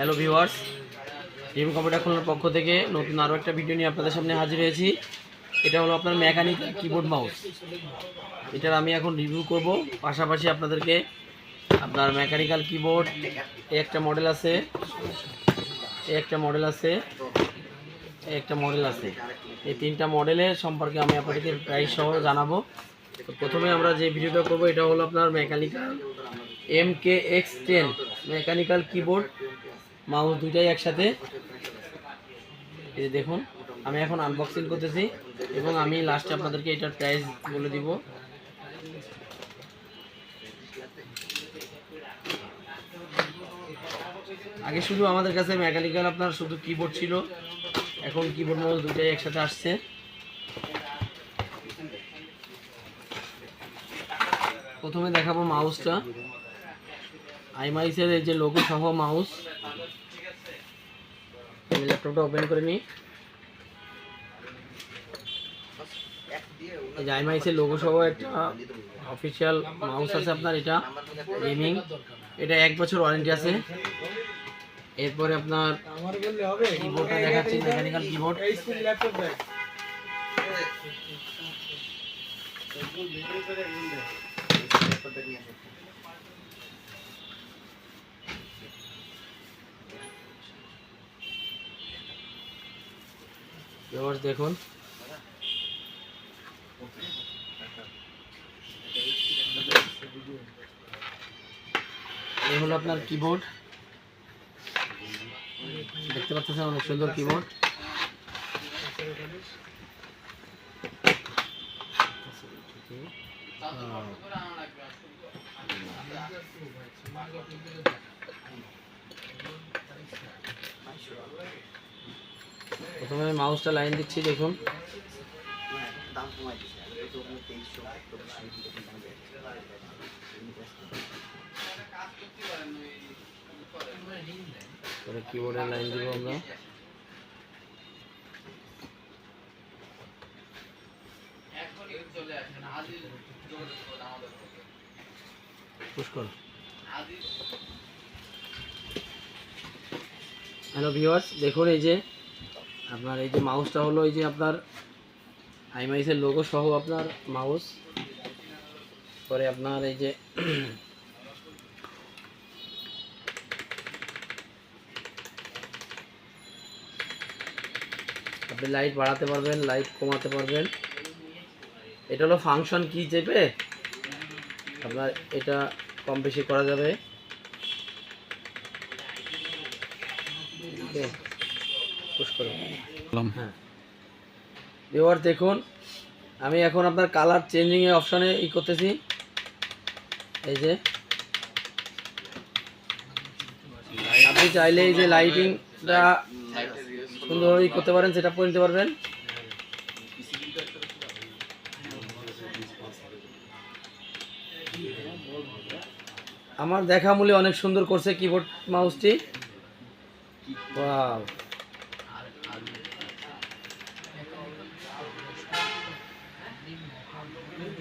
Hello viewers review computer খোলার পক্ষ থেকে নতুন আরও একটা ভিডিও নিয়ে আপনাদের সামনে হাজির হয়েছি। এটা হলো আপনার মেকানিক কিবোর্ড মাউস এটার আমি এখন রিভিউ করব। পাশাপাশি আপনাদেরকে আপনার মেকানিক্যাল কিবোর্ড এই একটা মডেল আছে এই একটা মডেল আছে এই একটা মডেল আছে। এই তিনটা মডেলের সম্পর্কে আমি আপনাদেরকে প্রাইস সহ জানাব। তো প্রথমে আমরা যে ভিডিওটা করব, এটা হলো আপনার mechanical M K X ten mechanical keyboard mouse দুইটাই একসাথে। দেখুন, আমি এখন আনবক্সিং করতেছি এবং আমি লাস্টে আপনাদেরকে এটার প্রাইস বলে দিব। আগে শুধু আমাদের কাছে মেকানিক্যাল আপনার শুধু কিবোর্ড ছিল, এখন কিবোর্ড মাউস দুইটাই একসাথে আসছে। প্রথমে দেখাবো মাউসটা আইমাইসের এই যে লোগো সহ মাউস আমি ল্যাপটপটা ওপেন করে নিই। এই যে আইমাইসের লোগো সহ একটা অফিসিয়াল মাউস আছে আপনার, এটা গেমিং এটা এক বছর ওয়ারেন্টি আছে। এরপরে আপনার কিবোর্ডটা দেখাচ্ছি মেকানিক্যাল কিবোর্ড এবার দেখুন। এই হলো আপনার কিবোর্ড দেখতে পাচ্ছেন অনেক সুন্দর কিবোর্ড প্রথমে আমি মাউসটা লাইন দিচ্ছি, দেখুন। পরে কিবোর্ডের লাইন দিব আমরা। পুষ্কর হ্যালো ভিউয়ার্স দেখুন এই যে আপনার এই যে মাউসটা হলো এই যে আপনার আইমাইসের লোগো সহ আপনার মাউস পরে আপনার এই যে আপনি লাইট বাড়াতে পারবেন লাইট কমাতে পারবেন। এটা হলো ফাংশন কি চেপে আপনার এটা কম বেশি করা যাবে। ওকে পুশ করুন হ্যাঁ। এবার দেখুন আমি এখন আপনার কালার চেঞ্জিং এর অপশনে ই করতেছি। এই যে। আপনি চাইলে এই যে লাইটিংটা সুন্দর ই করতে পারেন সেটা করে নিতে পারবেন। আমার দেখা মূল্যে অনেক সুন্দর করছে কিবোর্ড মাউসটি ওয়াও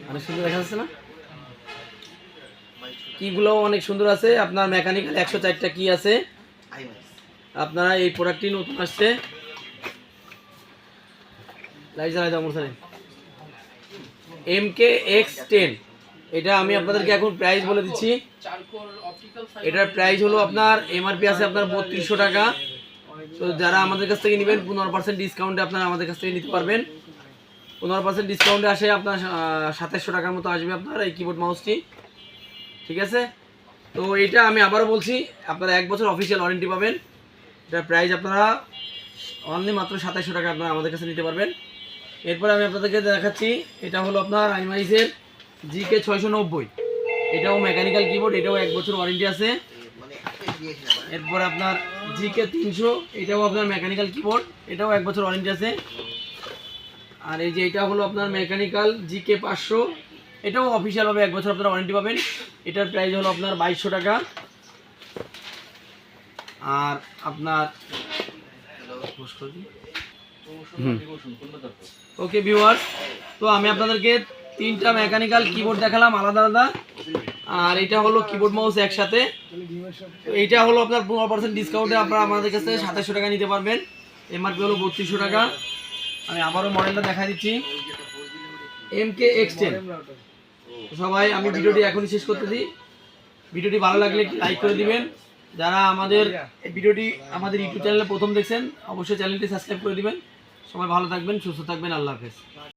অনেক সুন্দর দেখা যাচ্ছে না? কিগুলো অনেক সুন্দর আছে। আপনার মেকানিক্যাল একশো চারটা কি আছে। আপনারা এই প্রোডাক্টটি নতুন আসছে। এম কে এক্স টেন এটা আমি আপনাদেরকে এখন প্রাইস বলে দিচ্ছি। এটার প্রাইস হলো আপনার এমআরপি আছে আপনার বত্রিশশো টাকা। তো যারা আমাদের কাছ থেকে নেবেন, পনেরো পার্সেন্ট ডিসকাউন্টে আপনারা আমাদের কাছ থেকে নিতে পারবেন। পনেরো পার্সেন্ট ডিসকাউন্টে আসে আপনার সাতাশশো টাকার মতো আসবে আপনার এই কিবোর্ড মাউসটি ঠিক আছে? তো এটা আমি আবারও বলছি, আপনারা এক বছর অফিসিয়াল ওয়ারেন্টি পাবেন। এটার প্রাইস আপনারা অনলি মাত্র সাতাশশো টাকা আপনারা আমাদের কাছে নিতে পারবেন। এরপরে আমি আপনাদেরকে দেখাচ্ছি, এটা হলো আপনার আইমাইসের জি কে ছয়শো নব্বই। এটাও মেকানিক্যাল কিবোর্ড এটাও এক বছর ওয়ারেন্টি আছে। এরপর আপনার জি কে তিনশো, এটাও আপনার মেকানিক্যাল কিবোর্ড এটাও এক বছর ওয়ারেন্টি আছে। আর এই যে এটা হলো আপনার মেকানিক্যাল জি কে পাঁচশো, এটাও অফিসিয়ালভাবে এক বছর আপনারা ওয়ারেন্টি পাবেন। এটার প্রাইস হলো আপনার বাইশশো টাকা। আর আপনার ওকে ভিউয়ার্স তো আমি আপনাদেরকে তিনটা মেকানিক্যাল কিবোর্ড দেখালাম, আলাদা আলাদা। আর এটা হলো কিবোর্ড মাউস একসাথে। তো এইটা হলো আপনার পনেরো পার্সেন্ট ডিসকাউন্টে আপনারা আমাদের কাছে সাতাশশো টাকা নিতে পারবেন। এমআরপি হলো বত্রিশশো টাকা। আমি আবারও মডেলটা দেখা দিচ্ছি। এম কে এক্স টেন সবাই, আমি ভিডিওটি এখনই শেষ করতে দিই। ভিডিওটি ভালো লাগলে লাইক করে দিবেন। যারা আমাদের ভিডিওটি আমাদের ইউটিউব চ্যানেলে প্রথম দেখছেন, অবশ্যই চ্যানেলটি সাবস্ক্রাইব করে দিবেন। সবাই ভালো থাকবেন, সুস্থ থাকবেন, আল্লাহ হাফেজ।